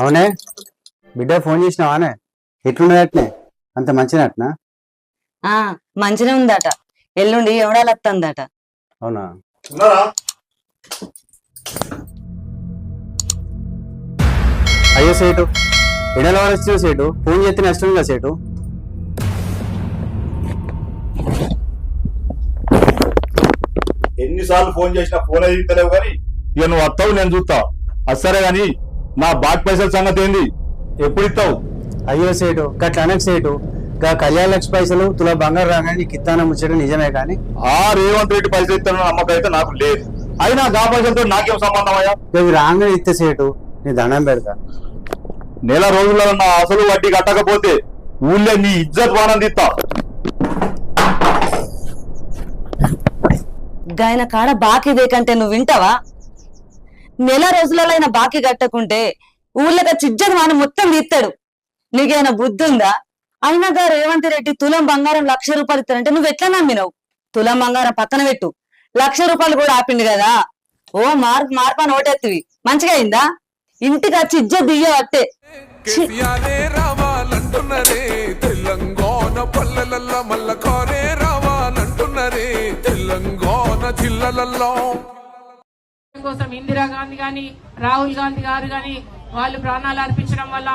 అవునే? బిడ్డ ఫోన్ చేసినావానే? ఎట్లున్నదట్నే? అంత మంచినట్నా? ఆ మంచిగా ఉందట. ఎల్లుండి ఎవడాలత్తందట. అవునా? అయ్యో సేటు ఎడల వచ్చిన సేటు? ఫోన్ చేస్తే నష్టం కదా సేటు? ఎన్నిసార్లు ఫోన్ చేసినా ఫోన్ అయితే కానీ ఇక నువ్వు వస్తావు నేను చూస్తా అసరే గాని నా బాక్ పైసల సంగతి ఏంది? ఎప్పుడు ఇస్తావు? అయ్యో సేటు గట్ల అనకు సేటు. గా కళ్యాణ లక్ష పైసలు తులా బంగారు రాగానే నీకు ఇత్తాన ముచ్చట నిజమే కానీ. ఆ రేవంత్ రెడ్డి పైసలు ఇస్తాను నమ్మకం అయితే నాకు లేదు. అయినా గా పైసలతో నాకేం సంబంధం అయ్యా? ఇవి రాగానే ఇస్తే సేటు నీ దండం పెడతా. నెల రోజుల్లో నా అసలు వడ్డీ కట్టకపోతే ఊళ్ళో నీ ఇజ్జత్ వానం తీస్తా. గాయన కాడ బాకీ దేకంటే నువ్వు వింటావా? నెల రోజులలో ఆయన బాకీ కట్టకుంటే ఊళ్ళకి చిజ్జది వాని మొత్తం తీస్తాడు నీకేమైనా బుద్ధి ఉందా? అయినా గారు రేవంత్ రెడ్డి తులం బంగారం లక్ష రూపాయలు ఇస్తారంటే నువ్వు ఎట్లా నమ్మినావు? తులం బంగారం పక్కన పెట్టు. లక్ష రూపాయలు కూడా ఆపిండు కదా. ఓ మార్ మార్పాన్ని ఓటెత్తివి మంచిగా అయిందా? ఇంటికి వచ్చి ఇజ్జత్ దియ్యవట్టే కేసీఆరే రావాలంటున్నరే తెలంగాణ పల్లెలల్ల మల్ల కారే రావాలంటున్నరే తెలంగాణ జిల్లలల్లో. కోసం ఇందిరా గాంధీ గాని రాహుల్ గాంధీ గారు గాని వాళ్ళు ప్రాణాలు అర్పించడం వల్ల